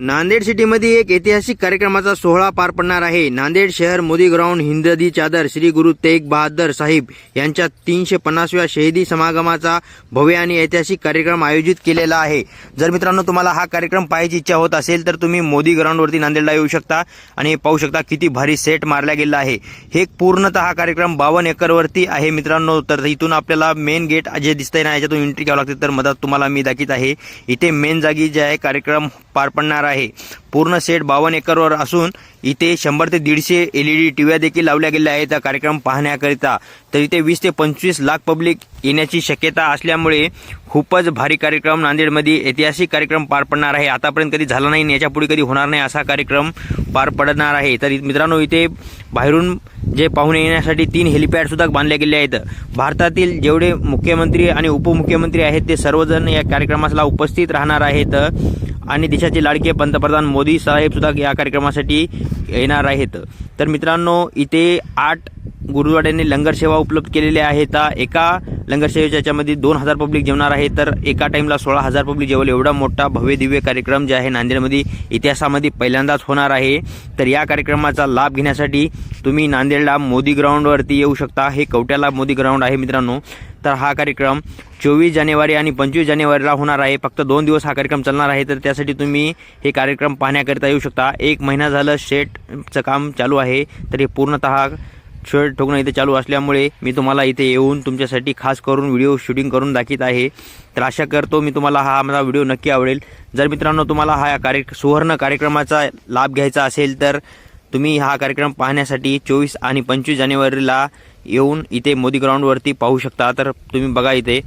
नांदेड सिटीमध्ये एक ऐतिहासिक कार्यक्रमाचा सोहळा पार पडणार आहे. नांदेड शहर मोदी ग्राउंड हिंददी चादर श्री गुरु तेग बहादर साहिब यांच्या तीनशे पन्नासव्या शहीदी समागमाचा भव्य आणि ऐतिहासिक कार्यक्रम आयोजित केलेला आहे. जर मित्रांनो तुम्हाला हा कार्यक्रम पाहायची इच्छा होत असेल तर तुम्ही मोदी ग्राउंडवरती नांदेडला येऊ शकता आणि पाहू शकता किती भारी सेट मारला गेला आहे. हे पूर्णतः हा कार्यक्रम बावन्न एकरवरती आहे मित्रांनो. तर इथून आपल्याला मेन गेट जे दिसतंय ना याच्यातून एंट्री घ्यावं लागते. तर मदत तुम्हाला मी दाखवत आहे. इथे मेन जागी जे आहे कार्यक्रम पार पडणार आहे. पूर्ण सेट बावन्न एकरवर असून इथे शंभर ते दीडशे एल ई डी टी देखील लावल्या गेल्या आहेत. कार्यक्रम पाहण्याकरिता तर इथे वीस ते पंचवीस लाख पब्लिक येण्याची शक्यता असल्यामुळे खूपच भारी कार्यक्रम नांदेडमध्ये ऐतिहासिक कार्यक्रम पार पडणार आहे. आतापर्यंत कधी झाला नाही आणि याच्यापुढे कधी होणार नाही असा कार्यक्रम पार पडणार आहे. तर मित्रांनो इथे बाहेरून जे पाहुणे येण्यासाठी तीन हेलिपॅडसुद्धा बांधले गेले आहेत. भारतातील जेवढे मुख्यमंत्री आणि उपमुख्यमंत्री आहेत ते सर्वजण या कार्यक्रमाला उपस्थित राहणार आहेत. आणि देशाचे लाडके पंतप्रधान मोदी साहेब सुद्धा या कार्यक्रमासाठी येणार आहेत. तर मित्रांनो इथे आठ गुरुद्वाड्यांनी लंगर सेवा उपलब्ध आहे तर एका लंगर याच्यामध्ये दोन हजार पब्लिक जेवणार आहे. तर एका टाईमला सोळा हजार पब्लिक जेवल. एवढा मोठा भव्य दिव्य कार्यक्रम जे आहे नांदेडमध्ये इतिहासामध्ये पहिल्यांदाच होणार आहे. तर या कार्यक्रमाचा लाभ घेण्यासाठी तुम्ही नांदेडला मोदी ग्राउंडवरती येऊ शकता. हे कवट्याला मोदी ग्राउंड आहे मित्रांनो. तर हा कार्यक्रम चोवीस जानेवारी आणि पंचवीस जानेवारीला होणार आहे. फक्त दोन दिवस हा कार्यक्रम चालणार आहे. तर त्यासाठी तुम्ही हे कार्यक्रम पाहण्याकरिता येऊ शकता. एक महिना झालं शेटचं काम चालू आहे. तर हे पूर्णतः शर्ट ठोकणं इथे चालू असल्यामुळे मी तुम्हाला इथे येऊन तुमच्यासाठी खास करून व्हिडिओ शूटिंग करून दाखीत आहे. तर आशा करतो मी तुम्हाला हा माझा व्हिडिओ नक्की आवडेल. जर मित्रांनो तुम्हाला हा कार्य सुवर्ण कार्यक्रमाचा लाभ घ्यायचा असेल तर तुम्ही हा कार्यक्रम पाहण्यासाठी चोवीस आणि पंचवीस जानेवारीला येऊन इथे मोदी ग्राउंडवरती पाहू शकता. तर तुम्ही बघा इथे.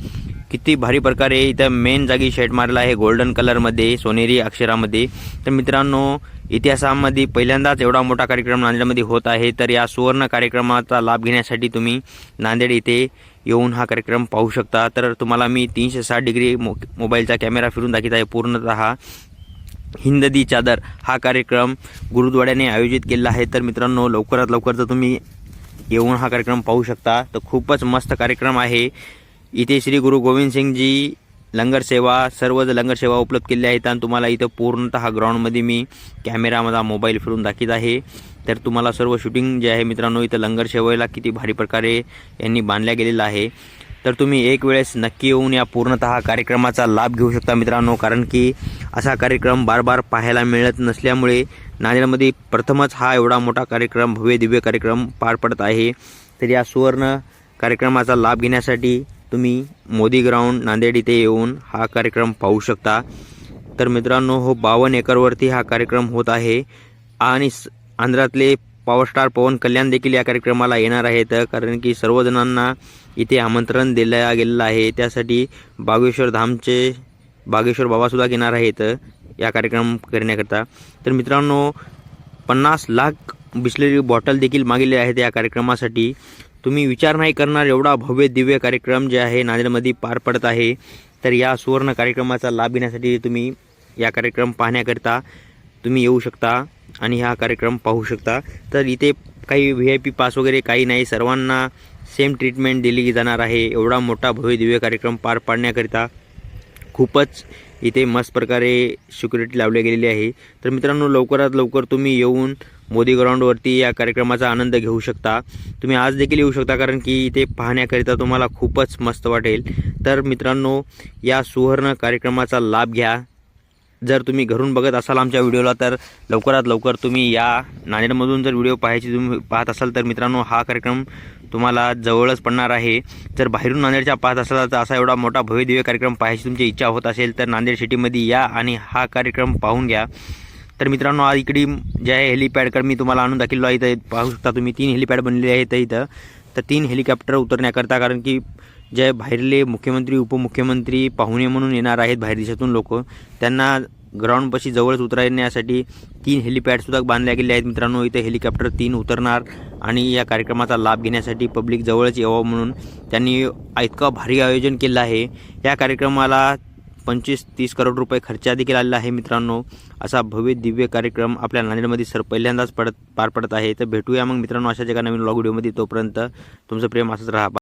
किती भारी प्रकारे इथं मेन जागी शेड मारला आहे. गोल्डन कलरमध्ये सोनेरी अक्षरामध्ये. तर मित्रांनो इतिहासामध्ये पहिल्यांदाच एवढा मोठा कार्यक्रम नांदेडमध्ये होत आहे. तर या सुवर्ण कार्यक्रमाचा लाभ घेण्यासाठी तुम्ही नांदेड इथे येऊन हा कार्यक्रम पाहू शकता. तर तुम्हाला मी तीनशे साठ डिग्री मो मोबाईलचा कॅमेरा फिरून दाखवत आहे. पूर्णतः हिंददी चादर हा कार्यक्रम गुरुद्वाड्याने आयोजित केलेला आहे. तर मित्रांनो लवकरात लवकर जर तुम्ही येऊन हा कार्यक्रम पाहू शकता. तर खूपच मस्त कार्यक्रम आहे. इथे श्री गुरु गोविंद सिंगजी लंगर सेवा सर्व लंगर सेवा उपलब्ध केल्या आहेत आणि तुम्हाला इथं पूर्णतः ग्राउंडमध्ये मी कॅमेरा माझा मोबाईल फिरून दाखवित आहे. तर तुम्हाला सर्व शूटिंग जे आहे मित्रांनो इथं लंगर सेवेला किती भारी प्रकारे यांनी बांधल्या गेलेलं आहे. तर तुम्ही एक वेळेस नक्की येऊन या पूर्णतः कार्यक्रमाचा लाभ घेऊ शकता मित्रांनो कारण की असा कार्यक्रम बार बार पाहायला मिळत नसल्यामुळे नांदेडमध्ये प्रथमच हा एवढा मोठा कार्यक्रम भव्य दिव्य कार्यक्रम पार पडत आहे. तर या सुवर्ण कार्यक्रमाचा लाभ घेण्यासाठी तुम्ही मोदी ग्राउंड नांदेड इथे येऊन हा कार्यक्रम पाहू शकता. तर मित्रांनो हो बावन्न एकरवरती हा कार्यक्रम होत आहे. आणि आंध्रातले पॉवर स्टार पवन कल्याण देखील या कार्यक्रमाला येणार आहेत कारण की सर्वजणांना इथे आमंत्रण दिलं गेलेलं आहे. त्यासाठी बागेश्वर धामचे बागेश्वर बाबासुद्धा येणार आहेत या कार्यक्रम करण्याकरता. तर मित्रांनो पन्नास लाख बिसलेरी बॉटल देखील मागलेले आहेत या कार्यक्रमासाठी. तुम्ही विचार नाही करणार एवढा भव्य दिव्य कार्यक्रम जे आहे नांदेडमध्ये पार पडत आहे. तर या सुवर्ण कार्यक्रमाचा लाभ घेण्यासाठी तुम्ही या कार्यक्रम पाहण्याकरिता तुम्ही येऊ शकता आणि हा कार्यक्रम पाहू शकता. तर इथे काही व्ही आय पी पास वगैरे काही नाही. सर्वांना सेम ट्रीटमेंट दिली जाणार आहे. एवढा मोठा भव्य दिव्य कार्यक्रम पार पाडण्याकरिता खूपच इथे मस्त प्रकारे सिक्युरिटी लावली गेलेली आहे. तर मित्रांनो लवकरात लवकर तुम्ही येऊन मोदी ग्राउंडवरती या कार्यक्रमाचा आनंद घेऊ शकता. तुम्ही आज देखील येऊ शकता कारण की इथे पाहण्याकरिता तुम्हाला खूपच मस्त वाटेल. तर मित्रांनो या सुवर्ण कार्यक्रमाचा लाभ घ्या. जर तुम्ही घरून बघत असाल आमच्या व्हिडिओला तर लवकरात लवकर तुम्ही या नांदेडमधून जर व्हिडिओ पाहायची तुम्ही पाहत असाल तर मित्रांनो हा कार्यक्रम तुम्हाला जवळच पडणार आहे. जर बाहेरून नांदेडच्या पाहत असाल तर असा एवढा मोठा भव्यदिव्य कार्यक्रम पाहायची तुमची इच्छा होत असेल तर नांदेड सिटीमध्ये या आणि हा कार्यक्रम पाहून घ्या. तर मित्रांनो आज इकडे जे आहे हेलिपॅडकडे मी तुम्हाला आणून दाखवलो आहे इथं पाहू शकता तुम्ही तीन हेलिपॅड बनलेले आहेत इथं. तर तीन हेलिकॉप्टर उतरण्याकरता कारण की जे बाहेरले मुख्यमंत्री उपमुख्यमंत्री पाहुणे म्हणून येणार आहेत बाहेर देशातून लोक त्यांना ग्राउंडपाशी जवळच उतरण्यासाठी तीन हेलिपॅडसुद्धा बांधल्या गेले आहेत. मित्रांनो इथे हेलिकॉप्टर तीन उतरणार आणि या कार्यक्रमाचा लाभ घेण्यासाठी पब्लिक जवळच यावं म्हणून त्यांनी इतकं भारी आयोजन केलं आहे. या कार्यक्रमाला पंचवीस तीस करोड रुपये खर्च देखील आलेला आहे मित्रांनो. असा भव्य दिव्य कार्यक्रम आपल्या नांदेडमध्ये सर पहिल्यांदाच पडत पार पडत आहे. तर भेटूया मग मित्रांनो अशाच एका नवीन लॉग व्हिडिओमध्ये तोपर्यंत तुमचं प्रेम असंच राहा.